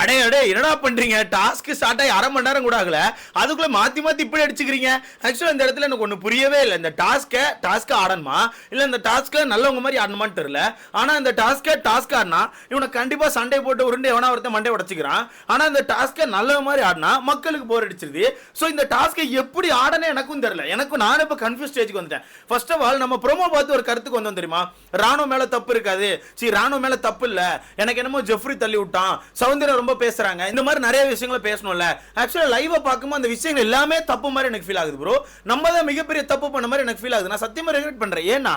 அடே அடே என்னடா பண்றீங்க? டாஸ்க் ஸ்டார்ட் ஆகி அரை மணி நேரம் கூட ஆகல. அதுக்குள்ள மாத்தி மாத்தி இப்படி அடிச்சுக்கிறீங்க? ஆக்சுவலா இந்த இடத்துல எனக்கு ஒண்ணு புரியவே இல்லை. இந்த டாஸ்க்கை டாஸ்க் ஆடணுமா? இல்ல இந்த டாஸ்க்ல நல்லவங்க மாதிரி ஆடணுமான்னு தெரியல. ஆனா இந்த டாஸ்க்கை டாஸ்க் ஆடினா இவனை கண்டிப்பா சண்டை போட்டு உருண்டை எவனா ஒருத்தன் மண்டை உடச்சிக்கிறான். ஆனா இந்த டாஸ்க்கை நல்ல மாதிரி ஆடினா மக்களுக்கு போர் அடிச்சிருது. ஸோ இந்த டாஸ்க்கை எப்படி ஆடனே எனக்கும் தெரியல. எனக்கும் நானும் இப்போ கன்ஃபியூஸ் ஸ்டேஜ்க்கு வந்துட்டேன். ஃபர்ஸ்ட் ஆஃப் ஆல் நம்ம ப்ரோமோ பார்த்து ஒரு கருத்துக்கு வந்தோம் தெரியுமா? ராணுவ மேல தப்பு இருக்காது. சரி ராணுவ மேல தப்பு இல்லை. எனக்கு என்னமோ ஜெஃப்ரி தள்ளி விட்டான். சவுந்தரம் ரொம்ப பேசுறாங்க. இந்த மாதிரி நிறைய விஷயங்களை பேசணும்ல. ஆக்சுவலா லைவ பார்க்கும்போது அந்த விஷயங்கள் எல்லாமே தப்பு மாதிரி எனக்கு ஃபீல் ஆகுது ப்ரோ நம்ம தான் மிகப்பெரிய தப்பு பண்ண மாதிரி எனக்கு ஃபீல் ஆகுது. நான் சத்தியமா ரெகுலேட் பண்றேன். ஏன்னா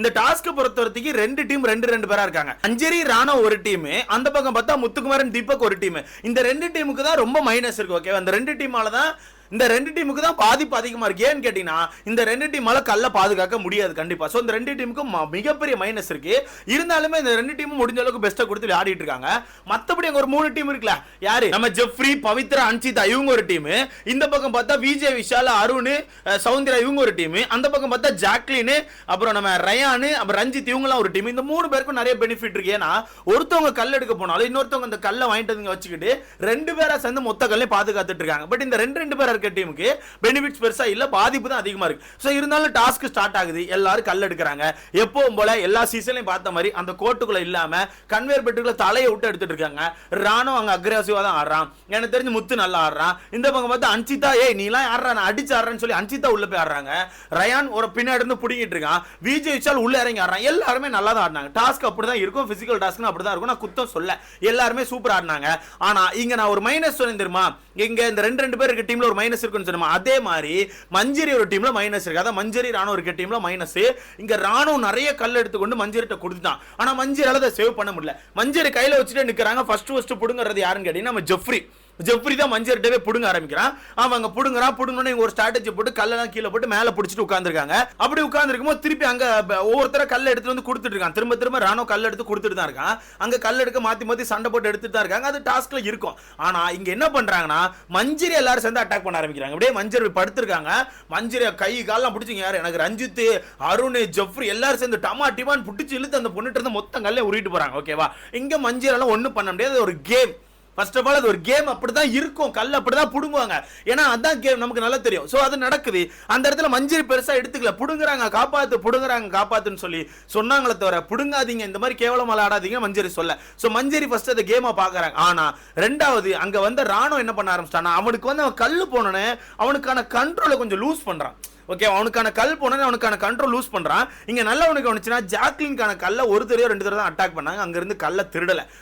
இந்த டாஸ்க் பொறுத்த வரைக்கும் ரெண்டு டீம் ரெண்டு ரெண்டு பேரா இருக்காங்க. அஞ்சரி ராணா ஒரு டீம் அந்த பக்கம் பார்த்தா முத்துக்குமாரன் தீபக் ஒரு டீம் இந்த ரெண்டு டீமுக்கு தான் ரொம்ப மைனஸ் இருக்கு ஓகே அந்த ரெண்டு டீமால தான் இந்த ரெண்டு டீமுக்கு தான் பாதிப்பு அதிகமாக இருக்கு. ஏன்னு கேட்டிங்கன்னா இந்த ரெண்டு டீமால கல்ல பாதுகாக்க முடியாது கண்டிப்பாக ஸோ இந்த ரெண்டு டீமுக்கும் ம- மிகப்பெரிய மைனஸ் இருக்கு. இருந்தாலுமே இந்த ரெண்டு டீமும் முடிஞ்ச அளவுக்கு பெஸ்ட்டை கொடுத்து விளையாடிட்டு இருக்காங்க. மற்றபடி அங்கே ஒரு மூணு டீம் இருக்குல்ல யாரு? நம்ம ஜெஃப்ரி பவித்ரா அன்சிதா இவங்க ஒரு டீம். இந்த பக்கம் பார்த்தா விஜய் விஷால் அருண் அஹ், சௌந்தர்யா இவங்க ஒரு டீம். அந்த பக்கம் பார்த்தா ஜாக்லின் அப்புறம் நம்ம ரயானு அப்புறம் ரஞ்சித் இவங்களாம் ஒரு டீம். இந்த மூணு பேருக்கும் நிறைய பெனிஃபிட் இருக்கு. ஏன்னா ஒருத்தவங்க கல் எடுக்க போனாலும் இன்னொருத்தவங்க அந்த கல்லை வாங்கிட்டு வந்து வச்சுக்கிட்டு ரெண்டு பேரை சேர்ந்து மொத்த கல்லையும் பாதுகாத்துட்டு இருக்காங்க. பட் இந்த ரெண்டு ரெண்டு பேர் இருக்க டீமுக்கு பெனிஃபிட்ஸ் பெருசா இல்ல பாதிப்பு தான் அதிகமா இருக்கு. ஸோ இருந்தாலும் டாஸ்க் ஸ்டார்ட் ஆகுது. எல்லாரும் கல் எடுக்கிறாங்க. எப்பவும் போல எல்லா சீசன்லயும் பார்த்த மாதிரி அந்த கோட்டுக்குள்ளே இல்லாம கன்வேர் பெட்டுக்குள்ள தலையை விட்டு எடுத்துட்டு இருக்காங்க. ராணும் அங்க அக்ரெசிவா தான் ஆடுறான். எனக்கு தெரிஞ்சு முத்து நல்லா ஆடுறான். இந்த பக்கம் பார்த்து அன்சிதா ஏய் நீலாம் ஆடுறா நான் அடிச்சு ஆடுறேன்னு சொல்லி அன்சிதா உள்ள போய் ஆடுறாங்க. ரயான் ஒரு பின்னாடி இருந்து பிடிங்கிட்டு இருக்கான். விஜய் விஷால் உள்ள இறங்கி ஆடுறான். எல்லாருமே நல்லா தான் ஆடினாங்க. டாஸ்க் அப்படிதான் இருக்கும். பிசிக்கல் அப்படி தான் இருக்கும். நான் குத்தம் சொல்ல. எல்லாருமே சூப்பர் ஆடினாங்க. ஆனா இங்க நான் ஒரு மைனஸ் சொன்னேன் தெரியுமா? இங்க இந்த ரெண்டு ரெண்டு பேர் இருக்க டீமில் ஒரு மைனஸ் இருக்குன்னு சொன்னோமா? அதே மாதிரி மஞ்சரி ஒரு டீம்ல மைனஸ் இருக்கு. அதான் மஞ்சரி ராணுவ இருக்க டீம்ல மைனஸ் இங்க ராணுவம் நிறைய கல் எடுத்துக்கொண்டு மஞ்சரிட்ட கொடுத்துட்டான். ஆனா மஞ்சரியால அதை சேவ் பண்ண முடியல. மஞ்சரி கையில வச்சுட்டு நிக்கிறாங்க. ஃபர்ஸ்ட் ஃபர்ஸ்ட் புடுங்கிறது யாருன்னு கேட்டீங்கன்னா நம்ம ஜெஃப்ரி ஜெப்ரி தான் மஞ்சரிட்டவே புடுங்க ஆரம்பிக்கிறான். அவன் அங்கே புடுங்குறான் புடுங்கணும்னு ஒரு ஸ்ட்ராட்டஜி போட்டு கல்லெல்லாம் கீழே போட்டு மேலே பிடிச்சிட்டு உட்காந்துருக்காங்க அப்படி உட்காந்துருக்கும் போது திருப்பி அங்கே ஒவ்வொருத்தர கல் எடுத்துட்டு வந்து கொடுத்துட்டு இருக்கான். திரும்ப திரும்ப ராணோ கல் எடுத்து கொடுத்துட்டு தான் இருக்கான். அங்கே கல் எடுக்க மாற்றி மாற்றி சண்டை போட்டு எடுத்துட்டு தான் இருக்காங்க. அது டாஸ்க்கில் இருக்கும். ஆனால் இங்கே என்ன பண்ணுறாங்கன்னா மஞ்சரி எல்லாரும் சேர்ந்து அட்டாக் பண்ண ஆரம்பிக்கிறாங்க. அப்படியே மஞ்சரி படுத்திருக்காங்க. மஞ்சரி கை காலெல்லாம் பிடிச்சிங்க யார்? எனக்கு ரஞ்சித் அருண் ஜெஃப்ரி எல்லாரும் சேர்ந்து டமா டிமான் பிடிச்சி இழுத்து அந்த பொண்ணுட்டு இருந்து மொத்தம் கல்லே உருவிட்டு போகிறாங்க ஓகேவா? இங்கே மஞ்சள் ஒன்றும் பண்ண முடியாது. ஒரு கேம் ஃபர்ஸ்ட் ஆஃப் ஆல் அது ஒரு கேம் அப்படிதான் இருக்கும். கல் அப்படிதான் புடுங்குவாங்க. ஏன்னா அதான் கேம் நமக்கு நல்லா தெரியும். ஸோ அது நடக்குது. அந்த இடத்துல மஞ்சள் பெருசா எடுத்துக்கல. புடுங்குறாங்க காப்பாத்து புடுங்குறாங்க காப்பாத்துன்னு சொல்லி சொன்னாங்களே தவிர புடுங்காதீங்க. இந்த மாதிரி கேவலமா விளையாடாதீங்க மஞ்சரி சொல்ல. ஸோ மஞ்சரி ஃபர்ஸ்ட் அதை கேமை பாக்குறாங்க. ஆனா ரெண்டாவது அங்க வந்து ராணுவம் என்ன பண்ண ஆரம்பிச்சிட்டானா அவனுக்கு வந்து அவன் கல் போனோன்னு அவனுக்கான கண்ட்ரோலை கொஞ்சம் லூஸ் பண்றான். ஓகே அவனுக்கான கல் போனோன்னு அவனுக்கான கண்ட்ரோல் லூஸ் பண்றான். இங்க நல்ல அவனுக்கு கவனிச்சுன்னா ஜாக்லின்கான கல்ல ஒரு தடவை ரெண்டு தடவை தான் அட்டாக் பண்ணாங்க. அங்க இருந்து கல்ல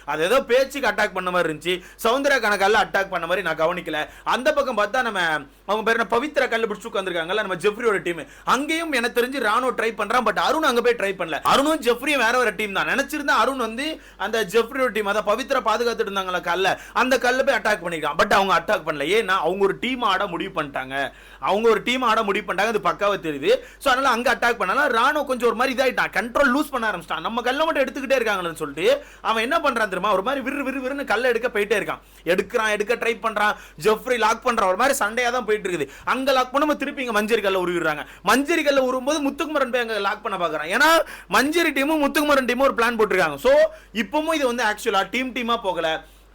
அது ஏதோ பேச்சுக்கு அட்டாக் பண்ண மாதிரி இருந்துச்சு. சௌந்தர்யாக்கான கல்ல அட்டாக் பண்ண மாதிரி நான் கவனிக்கல. அந்த பக்கம் பார்த்தா நம்ம அவங்க பேர் என்ன கல்ல பிடிச்சி உட்காந்துருக்காங்கல்ல நம்ம ஜெஃப்ரியோட டீம் அங்கேயும் எனக்கு தெரிஞ்சு ராணுவ ட்ரை பண்றான் பட் அருண் அங்க போய் ட்ரை பண்ணல. அருணும் ஜெஃப்ரியும் வேற ஒரு டீம் தான். நினைச்சிருந்தா அருண் வந்து அந்த ஜெஃப்ரியோட டீம் அதான் பவித்ரா பாதுகாத்துட்டு இருந்தாங்களா கல்ல அந்த கல்ல போய் அட்டாக் பண்ணிருக்கான் பட் அவங்க அட்டாக் பண்ணல. ஏன்னா அவங்க ஒரு டீம் ஆட முடிவு பண்ணிட்டாங்க. அவங்க ஒரு டீம் ஆட முடிவு பண்ணிட்டாங்க. அது பக்காவா தெரியுது. ஸோ அதனால அங்க அட்டாக் பண்ணாலும் ராணுவ கொஞ்சம் ஒரு மாதிரி இதாயிட்டான். கண்ட்ரோல் லூஸ் பண்ண ஆரம்பிச்சிட்டான். நம்ம கல்ல மட்டும் எடுத்துக்கிட்டே இருக்காங்கன்னு சொல்லிட்டு அவன் என்ன பண்றான் தெரியுமா? ஒரு மாதிரி விறு விறு விறுன்னு கல்ல எடுக்க போயிட்டே இருக்கான். எடுக்கிறான் எடுக்க ட்ரை பண்றான். ஜெஃப்ரி லாக் பண்றான். ஒரு மாதிரி சண்டையா தான் போயிட்டு இருக்குது. அங்க லாக் பண்ணும்போது திருப்பி இங்க மஞ்சரி கல்ல உருவிடுறாங்க. மஞ்சரி கல்ல உருவும்போது முத்துக்குமரன் போய் அங்கே லாக் பண்ண பாக்குறான் ஏன்னா மஞ்சரி டீமும் முத்துக்குமரன் டீமும் ஒரு பிளான் போட்டிருக்காங்க. ஸோ இப்பவும் இது வந்து ஆக்சுவலா டீம் டீமா போகல.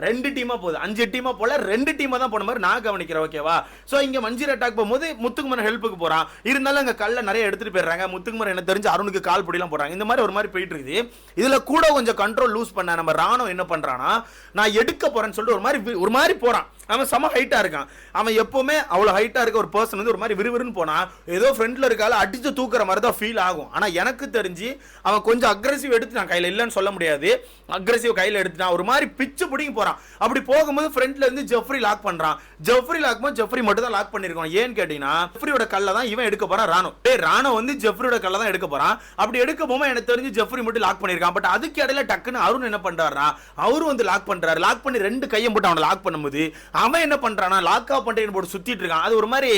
ரெண்டு டீமா போகுது. அஞ்சு டீமா போல ரெண்டு டீமா தான் போன மாதிரி நான் கவனிக்கிறேன் ஓகேவா ஸோ இங்க மஞ்சீர் அட்டாக் போகும்போது முத்துக்குமரன் ஹெல்ப்புக்கு போறான். இருந்தாலும் அங்க கல்ல நிறைய எடுத்துட்டு போயிடுறாங்க. முத்துக்குமரன் என்ன தெரிஞ்சு அருணுக்கு கால் பிடிலாம் போறாங்க இந்த மாதிரி ஒரு மாதிரி போயிட்டு இருக்குது இதுல கூட கொஞ்சம் கண்ட்ரோல் லூஸ் பண்ண நம்ம ராணுவம் என்ன பண்றானா நான் எடுக்க போறேன்னு சொல்லிட்டு ஒரு மாதிரி ஒரு மாதிரி போறான். அவன் செம ஹைட்டா இருக்கான். அவன் எப்பவுமே அவ்வளவு ஹைட்டா இருக்க ஒரு பர்சன் வந்து ஒரு மாதிரி விறுவிறுன்னு போனா ஏதோ ஃப்ரெண்டில் இருக்கால அடிச்சு தூக்குற மாதிரி தான் ஃபீல் ஆகும். ஆனா எனக்கு தெரிஞ்சு அவன் கொஞ்சம் அக்ரெசிவ் எடுத்து நான் கையில இல்லைன்னு சொல்ல முடியாது. அக்ரெசிவ் கையில எடுத்துட்டான். ஒரு மாதிரி பிச்சு பிடிங்கி போறான் அப்படி போகும்போது ஃப்ரண்ட்ல இருந்து ஜெஃப்ரி லாக் பண்றான். ஜெஃப்ரி லாக் போது ஜெஃப்ரி மட்டும் தான் லாக் பண்ணிருக்கோம் ஏன்னு கேட்டீங்கன்னா ஜெஃப்ரியோட கல்ல தான் இவன் எடுக்க போறான் ராணோ. டே ராணோ வந்து ஜெஃப்ரியோட கல்ல தான் எடுக்க போறான். அப்படி எடுக்க போகும்போது எனக்கு தெரிஞ்சு ஜெஃப்ரி மட்டும் லாக் பண்ணிருக்கான். பட் அதுக்கு இடையில டக்குன்னு அருண் என்ன பண்றாருனா அவரும் வந்து லாக் பண்றாரு. லாக் பண்ணி ரெண்டு கையை போட்டு அவனை லாக் பண்ணும்போது அவன் என்ன பண்றானா லாக் ஆஃப் பண்ணிட்டு போட்டு சுத்திட்டு இருக்கான். அது ஒரு மாதிரி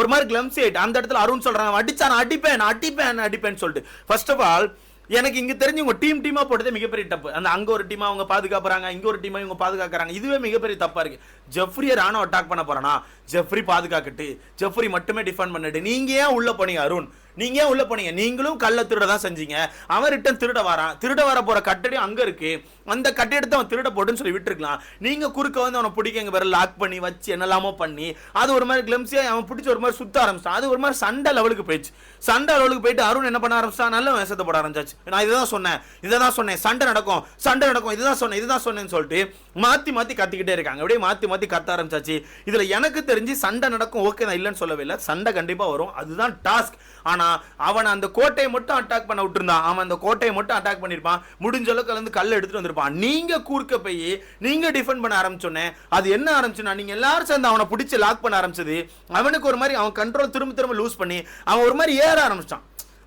ஒரு மாதிரி கிளம்ஸ் ஆயிட்டு அந்த இடத்துல அருண் சொல்றான் அடிச்சா நான் அடிப்பேன் நான் அடிப்பேன் அடிப்பேன்னு சொல்லிட்டு. ஃபர்ஸ்ட் ஆஃப் ஆல் எனக்கு இங்க தெரிஞ்சு உங்க டீம் டீமா போட்டதே மிகப்பெரிய தப்பு. அந்த அங்க ஒரு டீமா அவங்க பாதுகாப்புறாங்க இங்க ஒரு டீமா இவங்க பாதுகாக்கிறாங்க. இதுவே மிகப்பெரிய தப்பா இருக்கு. ஜெஃப்ரியை ராணுவ அட்டாக் பண்ண போறானா? ஜெஃப்ரி பாதுகாக்கட்டு. ஜெஃப்ரி மட்டுமே டிஃபெண்ட் பண்ணிட்டு. நீங்க ஏன் உள்ள போனீங்க அருண்? நீங்க ஏன் உள்ள போனீங்க? நீங்களும் கள்ள திருட தான் செஞ்சீங்க. அவன் ரிட்டன் திருட வரான். திருட வர போற கட்டடி அங்க இருக்கு. அந்த கட்டிடத்தை அவன் திருட போட்டுன்னு சொல்லி விட்டுருக்கலாம். நீங்க குறுக்க வந்து அவனை பிடிக்க எங்க பேர லாக் பண்ணி வச்சு என்னெல்லாமோ பண்ணி அது ஒரு மாதிரி கிளம்ஸியா அவன் பிடிச்சி ஒரு மாதிரி சுத்த ஆரம்பிச்சான். அது ஒரு மாதிரி சண்டை லெவலுக்கு போயிடுச்சு. சண்டை லெவலுக்கு போயிட்டு அருண் என்ன பண்ண ஆரம்பிச்சான்? நல்ல வேஷத்தை போட ஆரம்பிச்சாச்சு. நான் இதை தான் சொன்னேன். இதை தான் சொன்னேன். சண்டை நடக்கும். சண்டை நடக்கும். இதுதான் சொன்னேன். இதுதான் சொன்னேன்னு சொல்லிட்டு மாத்தி மாத்தி கத்திக்கிட்டே இருக்காங்க. அப்படியே மாத்தி மாத்தி கத்த ஆரம்பிச்சாச்சு. இதுல எனக்கு தெரிஞ்சு சண்டை நடக்கும் ஓகே நான் இல்லைன்னு சொல்லவே இல்லை. சண்டை கண்டிப்பா வரும். அதுதான் டாஸ்க் ஆனா அவன் அந்த கோட்டையை மட்டும் அட்டாக் பண்ண விட்டுருந்தான். அவன் அந்த கோட்டையை மட்டும் அட்டாக் பண்ணியிருப்பான் முடிஞ்ச அளவுக்கு வந்து கல் எடுத்துட்டு வந்திருப்பான். நீங்க கூர்க்க போய் நீங்க டிஃபெண்ட் பண்ண ஆரம்பிச்சோன்னே அது என்ன ஆரம்பிச்சுன்னா நீங்க எல்லாரும் சேர்ந்து அவனை பிடிச்சி லாக் பண்ண ஆரம்பிச்சது அவனுக்கு ஒரு மாதிரி அவன் கண்ட்ரோல் திரும்ப திரும்ப லூஸ் பண்ணி அவன் ஒரு மாதிரி ஏற ஆரம்பிச்சான்.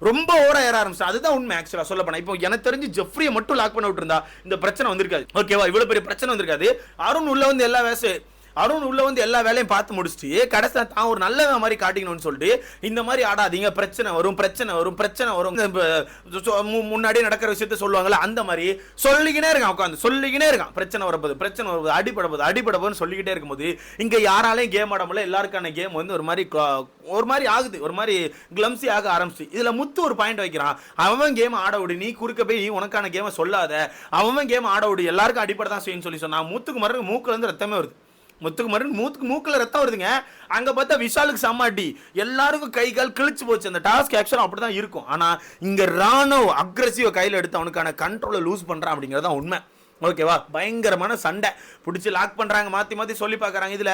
ரொம்ப ஓர ஏற ஆரம்பிச்சு அதுதான் உண்மை ஆக்சுவலா சொல்ல போனா. இப்போ எனக்கு தெரிஞ்சு ஜெஃப்ரியை மட்டும் லாக் பண்ண விட்டுருந்தா இந்த பிரச்சனை வந்திருக்காது. ஓகேவா இவ்வளவு பெரிய பிரச்சனை வந்திருக்காது. அருண் உள்ள வந்து எல்லா வேசம் அருண் உள்ள வந்து எல்லா வேலையும் பார்த்து முடிச்சுட்டு கடைசியில் தான் ஒரு நல்ல மாதிரி காட்டிக்கணும்னு சொல்லிட்டு இந்த மாதிரி ஆடாதீங்க பிரச்சனை வரும் பிரச்சனை வரும் பிரச்சனை வரும். இந்த மு- முன்னாடியே நடக்கிற விஷயத்த சொல்லுவாங்கல்ல அந்த மாதிரி சொல்லிக்கினே இருக்கான் உட்காந்து சொல்லிக்கினே இருக்கான். பிரச்சனை வரப்போது பிரச்சனை வரப்போது அடிபடப்போது அடிபடப்போதுன்னு சொல்லிக்கிட்டே இருக்கும்போது இங்கே யாராலையும் கேம் ஆட முடியல எல்லாருக்கான கேம் வந்து ஒரு மாதிரி ஒரு மாதிரி ஆகுது ஒரு மாதிரி கிளம்ஸி ஆக ஆரம்பிச்சு இதில் முத்து ஒரு பாயிண்ட் வைக்கிறான் அவன் கேம் ஆட விடு நீ குறுக்க போய் நீ உனக்கான கேமை சொல்லாத அவன் கேம் ஆட விடு எல்லாருக்கும் அடிப்படை தான் செய்யுன்னு சொல்லி சொன்னான் முத்துக்கு மறு மூக்கில் இருந்து ரத்தமே வருது. முத்துக்கு மூத்துக்கு மூக்கில் ரத்தம் வருதுங்க. அங்கே பார்த்தா விஷாலுக்கு சம்மாட்டி எல்லாருக்கும் கை கால் கிழிச்சு போச்சு. அந்த டாஸ்க் ஆக்சுவலாக அப்படிதான் இருக்கும். ஆனால் இங்கே ராணுவ அக்ரஸிவ கையில் எடுத்து அவனுக்கான கண்ட்ரோலை லூஸ் பண்ணுறான் அப்படிங்கிறது தான் உண்மை. ஓகேவா? பயங்கரமான சண்டை. பிடிச்சி லாக் பண்ணுறாங்க மாற்றி மாற்றி சொல்லி பார்க்குறாங்க. இதில்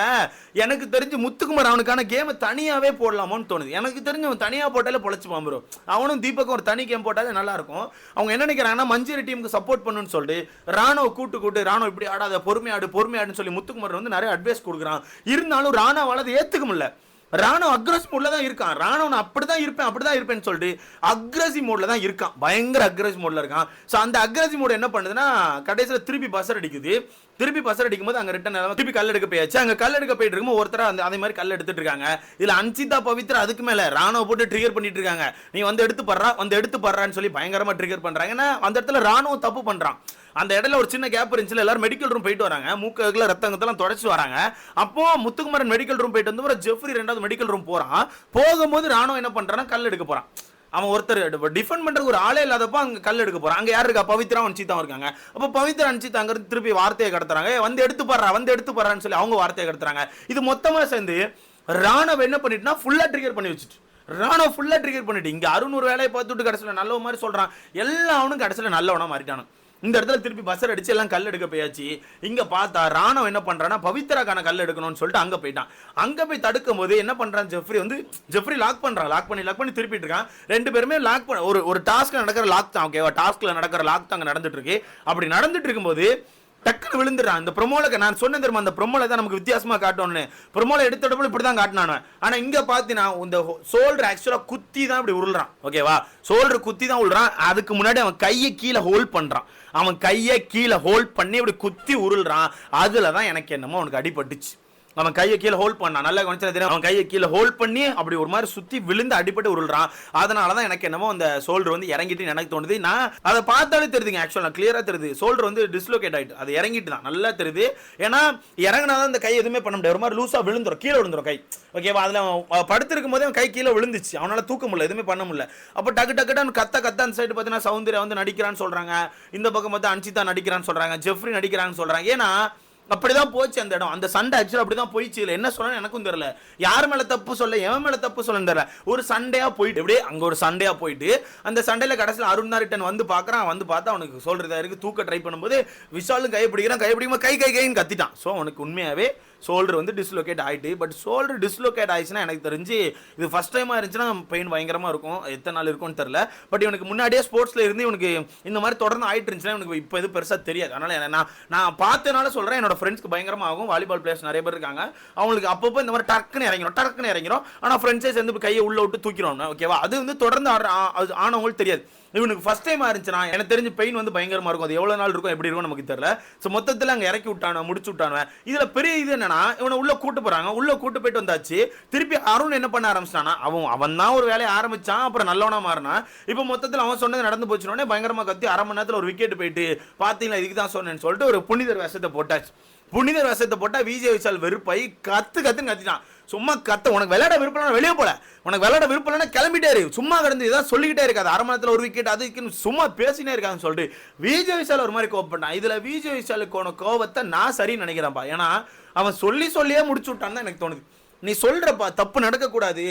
எனக்கு தெரிஞ்சு முத்துக்குமார் அவனுக்கான கேமை தனியாகவே போடலாமோன்னு தோணுது. எனக்கு தெரிஞ்சு அவன் தனியாக போட்டாலே பொழைச்சுப்பான் ப்ரோ அவனும் தீபக்கும் ஒரு தனி கேம் போட்டாலே நல்லாயிருக்கும். அவங்க என்ன நினைக்கிறாங்கன்னா மஞ்சரி டீமுக்கு சப்போர்ட் பண்ணுன்னு சொல்லிட்டு ராணுவ கூட்டு கூட்டு ராணுவ இப்படி ஆடாத பொறுமையாடு பொறுமையாடுன்னு சொல்லி முத்துக்குமார் வந்து நிறைய அட்வைஸ் கொடுக்குறான். இருந்தாலும் ராணாவால் அதை ஏற்றுக்க முடியல. ராணுவ அக்ரஸ் மோட்ல தான் இருக்கான். ராணுவ நான் அப்படிதான் இருப்பேன் அப்படிதான் இருப்பேன்னு சொல்லிட்டு அக்ரஸி மோட்ல தான் இருக்கான். பயங்கர அக்ரஸி மோட்ல இருக்கான். ஸோ அந்த அக்ரஸி மோட் என்ன பண்ணுதுன்னா கடைசியில் திருப்பி பசர் அடிக்குது. திருப்பி பசர் அடிக்கும் போது அங்கே ரிட்டன் திருப்பி கல் எடுக்க போயாச்சு. அங்கே கல் எடுக்க போயிட்டு இருக்கும் ஒருத்தர் அந்த அதே மாதிரி கல் எடுத்துட்டு இருக்காங்க. இதில் அன்சிதா பவித்ரா அதுக்கு மேலே ராணுவ போட்டு ட்ரிகர் பண்ணிட்டு இருக்காங்க. நீ வந்து எடுத்து படுறா வந்து எடுத்து படுறான்னு சொல்லி பயங்கரமாக ட்ரிகர் பண்ணுறாங்க ஏன்னா அந்த இடத்துல ராணுவம் தப்பு பண்ணுறான் அந்த இடத்துல ஒரு சின்ன கேப் இருந்துச்சு எல்லாரும் மெடிக்கல் ரூம் போயிட்டு வராங்க. மூக்குல ரத்தங்கத்தெல்லாம் தொடச்சு வராங்க. அப்போ முத்துக்குமரன் மெடிக்கல் ரூம் போயிட்டு வந்து ஜெஃப்ரி ரெண்டாவது மெடிக்கல் ரூம் போறான். போகும்போது ராணுவம் என்ன பண்றான்னா கல் எடுக்க போறான். அவன் ஒருத்தர் டிஃபெண்ட் பண்ணுறதுக்கு ஒரு ஆளே இல்லாதப்போ அங்கே கல் எடுக்க போகிறான் அங்கே யார் இருக்கா? பவித்ரா அன்சிதா இருக்காங்க. அப்போ பவித்ரா அன்சிதா அங்க இருந்து திருப்பி வார்த்தையை கடத்துறாங்க. வந்து எடுத்து பாடுறா வந்து எடுத்து பாடுறான்னு சொல்லி அவங்க வார்த்தையை கடத்துறாங்க. இது மொத்தமாக சேர்ந்து ராணவ என்ன பண்ணிட்டுனா ஃபுல்லாக ட்ரிகர் பண்ணி வச்சுட்டு. ராணவ ஃபுல்லாக ட்ரிகர் பண்ணிட்டு. இங்கே அருண் ஒரு வேலையை பார்த்துட்டு கடைசியில் நல்ல மாதிரி சொல்கிறான் எல்லா அவனும் கடைசியில் நல்லவனாக மாறிட்டானு இந்த இடத்துல திருப்பி பஸ்ஸர் அடிச்சு எல்லாம் கல் எடுக்க போயாச்சு. இங்க பார்த்தா ராணுவம் என்ன பண்றான்னா பவித்ராக்கான கல் எடுக்கணும்னு சொல்லிட்டு அங்க போயிட்டான். அங்க போய் தடுக்கும் போது என்ன பண்றான் ஜெஃப்ரி? வந்து ஜெஃப்ரி லாக் பண்றான். லாக் பண்ணி லாக் பண்ணி திருப்பிட்டு இருக்கான். ரெண்டு பேருமே லாக் பண்ண ஒரு ஒரு டாஸ்க்ல நடக்கிற லாக் தான் ஓகேவா டாஸ்க்ல நடக்கிற லாக் தான் அங்க நடந்துட்டு இருக்கு அப்படி நடந்துட்டு இருக்கும்போது டக்குன்னு விழுந்துடுறான். இந்த ப்ரொமோல நான் சொன்னேன் தெரியுமா? அந்த ப்ரொமோல தான் நமக்கு வித்தியாசமா காட்டணும்னு. ப்ரொமோல எடுத்தடப்புல இப்படி தான் காட்டினானு ஆனா இங்க பாத்தீங்கன்னா இந்த சோல்டர் ஆக்சுவலா குத்தி தான் இப்படி உருள்றான் ஓகேவா சோல்டர் குத்தி தான் உருள்றான். அதுக்கு முன்னாடி அவன் கையை கீழே ஹோல்ட் பண்றான். அவன் கையை கீழே ஹோல்ட் பண்ணி இப்படி குத்தி உருள்றான். அதில் தான் எனக்கு என்னமோ அவனுக்கு அடிபட்டுச்சு. அவன் கையை கீழே ஹோல்ட் பண்ணான். நல்லா கவனிச்சா தெரியும்? அவன் கையை கீழே ஹோல்ட் பண்ணி அப்படி ஒரு மாதிரி சுத்தி விழுந்து அடிபட்டு உருள்றான். அதனால தான் எனக்கு என்னமோ அந்த சோல்டர் வந்து இறங்கிட்டு எனக்கு தோணுது. நான் அதை பார்த்தாலே தெரியுதுங்க ஆக்சுவலாக கிளியராக தெரியுது. சோல்டர் வந்து டிஸ்லோகேட் ஆகிட்டு அது இறங்கிட்டு தான். நல்லா தெரியுது. ஏன்னா இறங்கினாதான் இந்த கை எதுவுமே பண்ண முடியாது. ஒரு மாதிரி லூஸாக விழுந்துரும் கீழே விழுந்துரும் கை. ஓகேவா அதில் படுத்திருக்கும் போதே அவன் கை கீழே விழுந்துச்சு. அவனால் தூக்க முடியல எதுவுமே பண்ண முடியல. அப்போ டக்கு டக்குன்னு கத்த கத்த அந்த சைடு பார்த்தீங்கன்னா சௌந்தர்யா வந்து நடிக்கிறான்னு சொல்கிறாங்க இந்த பக்கம் பார்த்தா அன்சிதா நடிக்கிறான்னு சொல்கிறாங்க ஜெஃப்ரி நடிக்கிறான்னு சொல்கிறாங்க ஏன்னா அப்படிதான் போச்சு அந்த இடம். அந்த சண்டை ஆக்சுவலாக அப்படிதான் போயிடுச்சு இல்லை என்ன சொல்லணும் எனக்கும் தெரியல. யார் மேல தப்பு சொல்ல எவன் மேல தப்பு சொல்ல தெரியல. ஒரு சண்டையா போயிட்டு அப்படியே அங்க ஒரு சண்டையா போயிட்டு அந்த சண்டையில கடைசியில் அருண் தான் ரிட்டன் வந்து பாக்குறான் வந்து பார்த்தா அவனுக்கு சொல்றதா இருக்கு. தூக்க ட்ரை பண்ணும்போது விஷாலும் கை பிடிக்கிறான். கை பிடிக்கும் கை கை கைன்னு கத்திட்டான். ஸோ அவனுக்கு உண்மையாவே ஷோல்டர் வந்து டிஸ்லோகேட் ஆயிட்டு பட் ஷோல்டர் டிஸ்லோகேட் ஆயிடுச்சுன்னா எனக்கு தெரிஞ்சு இது ஃபர்ஸ்ட் டைமா இருந்துச்சுன்னா பெயின் பயங்கரமா இருக்கும். எத்தனை நாள் இருக்கும்னு தெரியல. பட் இவனுக்கு முன்னாடியே ஸ்போர்ட்ஸ்ல இருந்து இவனுக்கு இந்த மாதிரி தொடர்ந்து ஆயிட்டு இருந்துச்சுன்னா இவனுக்கு இப்போ இது பெருசா தெரியாது. அதனால நான் நான் பார்த்தனால சொல்றேன். என்னோட ஃப்ரெண்ட்ஸ்க்கு பயங்கரமாக ஆகும். வாலிபால் பிளேயர்ஸ் நிறைய பேர் இருக்காங்க. அவங்களுக்கு அப்பப்போ இந்த மாதிரி டக்குன்னு இறங்கிடும் டக்குன்னு இறங்கிடும் ஆனால் ஃப்ரெண்ட்ஸே சேர்ந்து கையை உள்ள விட்டு தூக்கிடும் ஓகேவா அது வந்து தொடர்ந்து ஆடுற அது ஆனவங்களுக்கு தெரியாது. இவனுக்கு ஃபஸ்ட் டைம் இருந்துச்சுன்னா எனக்கு தெரிஞ்சு பெயின் வந்து பயங்கரமாக இருக்கும். அது எவ்வளோ நாள் இருக்கும் எப்படி இருக்கும் நமக்கு தெரியல. ஸோ மொத்தத்தில் அங்கே இறக்கி விட்டானு முடிச்சு விட்டானுவன் இதில் பெரிய இது என்னன்னா இவனை உள்ள கூட்டு போகிறாங்க உள்ள கூட்டு போயிட்டு வந்தாச்சு. திருப்பி அருண் என்ன பண்ண ஆரம்பிச்சிட்டானா அவன் அவன் தான் ஒரு வேலையை ஆரம்பிச்சான் அப்புறம் நல்லவனா மாறினா இப்போ மொத்தத்தில் அவன் சொன்னது நடந்து போச்சுனோடனே பயங்கரமாக கத்தி அரை மணி நேரத்தில் ஒரு விக்கெட் போயிட்டு பார்த்தீங்களா இதுக்கு தான் சொன்னேன்னு சொல்லிட்டு ஒரு புனிதர் வேஷத்தை போட்டாச்சு. புனிதர் வேஷத்தை போட்டால் விஜய் விஷால் வெறுப்பாய் கத்து கத்துன்னு கத்திட்டான். சும்மா கத்த உனக்கு விளையாட விருப்பம் வெளியே போல. உனக்கு விளையாட விருப்பம் இல்லைன்னா கிளம்பிட்டே இரு. சும்மா கிடந்து இதான் சொல்லிக்கிட்டே இருக்காது. அரை மணி ஒரு விக்கெட் அது சும்மா பேசினே இருக்காங்கன்னு சொல்லிட்டு விஜய் விஷால் ஒரு மாதிரி கோவப்பட்டான். இதுல விஜய் விஷாலுக்கான கோவத்தை நான் சரின்னு நினைக்கிறேன்ப்பா ஏன்னா அவன் சொல்லி சொல்லியே முடிச்சு விட்டான்னு தான் எனக்கு தோணுது. நீ சொல்கிறப்பா தப்பு நடக்கக்கூடாது.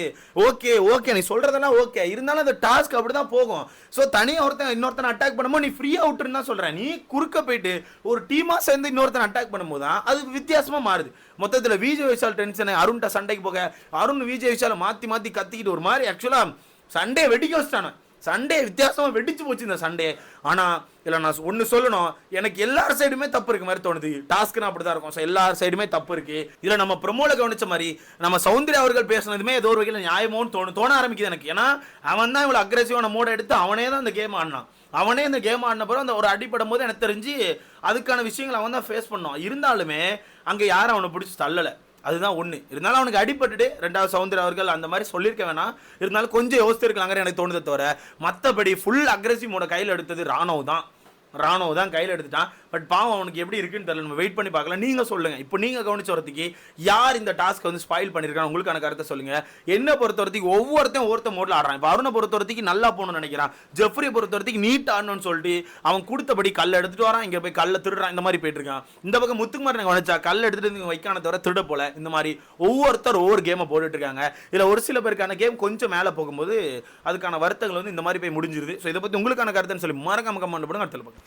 ஓகே ஓகே நீ சொல்கிறதெல்லாம் ஓகே. இருந்தாலும் அந்த டாஸ்க் அப்படிதான் போகும். ஸோ தனியாக ஒருத்தன் இன்னொருத்தனை அட்டாக் பண்ணும்போது நீ ஃப்ரீயாக விட்டுருன்னு தான் நீ குறுக்க போயிட்டு ஒரு டீமாக சேர்ந்து இன்னொருத்தனை அட்டாக் பண்ணும்போது தான் அது வித்தியாசமாக மாறுது. மொத்தத்தில் விஜய் விஷால் டென்ஷன் அருண்கிட்ட சண்டைக்கு போக அருண் விஜய் விஷாலை மாற்றி மாற்றி கத்திக்கிட்டு ஒரு மாதிரி ஆக்சுவலாக சண்டே வெடிக்க வச்சிட்டானு சண்டே வித்தியாசமாக வெடிச்சு போச்சு இந்த சண்டே. ஆனால் இல்லை நான் ஒன்று சொல்லணும். எனக்கு எல்லார் சைடுமே தப்பு இருக்க மாதிரி தோணுது. டாஸ்க்னா அப்படிதான் இருக்கும். ஸோ எல்லார் சைடுமே தப்பு இருக்குது இதில் நம்ம ப்ரொமோல கவனிச்ச மாதிரி நம்ம சௌந்தர்யா அவர்கள் பேசுனதுமே ஏதோ ஒரு வகையில் நியாயமோன்னு தோணு தோண ஆரம்பிக்குது எனக்கு. ஏன்னா அவன் தான் இவ்வளோ அக்ரெசிவான மோட எடுத்து அவனே தான் அந்த கேம் ஆடினான். அவனே இந்த கேம் ஆடின பிறகு அந்த ஒரு அடிப்படும் போது எனக்கு தெரிஞ்சு அதுக்கான விஷயங்களை அவன் தான் ஃபேஸ் பண்ணான். இருந்தாலுமே அங்கே யாரும் அவனை பிடிச்சி தள்ளலை. அதுதான் ஒன்று இருந்தாலும் அவனுக்கு அடிபட்டுட்டு ரெண்டாவது சவுந்தர் அவர்கள் அந்த மாதிரி சொல்லியிருக்க வேணாம். இருந்தாலும் கொஞ்சம் யோசித்திருக்கலாங்கிற எனக்கு தோணுதை தவிர மற்றபடி ஃபுல் அக்ரெசிவ் மோட கையில் எடுத்தது ராணுவ தான். ராணுவ தான் கையில் எடுத்துட்டான். பட் பாவம் அவனுக்கு எப்படி இருக்குன்னு தெரியல. நம்ம வெயிட் பண்ணி பார்க்கலாம். நீங்கள் சொல்லுங்கள் இப்போ நீங்கள் கவனிச்ச வரத்துக்கு யார் இந்த டாஸ்க் வந்து ஸ்பாயில் பண்ணிருக்காங்க உங்களுக்கான கருத்தை சொல்லுங்கள் என்ன பொறுத்த வரைக்கும் ஒவ்வொருத்தையும் ஒருத்த மோட்டில் ஆடுறான். இப்போ அருணை பொறுத்த வரைக்கும் நல்லா போகணும்னு நினைக்கிறான். ஜெஃப்ரியை பொறுத்த வரைக்கும் நீட் ஆடணும்னு சொல்லிட்டு அவன் கொடுத்தபடி கல் எடுத்துகிட்டு வரான். இங்கே போய் கல்லை திருடுறான். இந்த மாதிரி போயிட்டு இருக்கான். இந்த பக்கம் முத்துக்குமார் கவனிச்சா கல் எடுத்துகிட்டு வைக்கான தவிர திருட போல. இந்த மாதிரி ஒவ்வொருத்தர் ஒவ்வொரு கேமை போட்டுட்டு இருக்காங்க. இதில் ஒரு சில பேருக்கான கேம் கொஞ்சம் மேலே போகும்போது அதுக்கான வருத்தங்கள் வந்து இந்த மாதிரி போய் முடிஞ்சிருது. ஸோ இதை பற்றி உங்களுக்கான கருத்துன்னு சொல்லி மறக்காம கமெண்ட் பண்ணுங்க. அடுத்த பார்க்கலாம்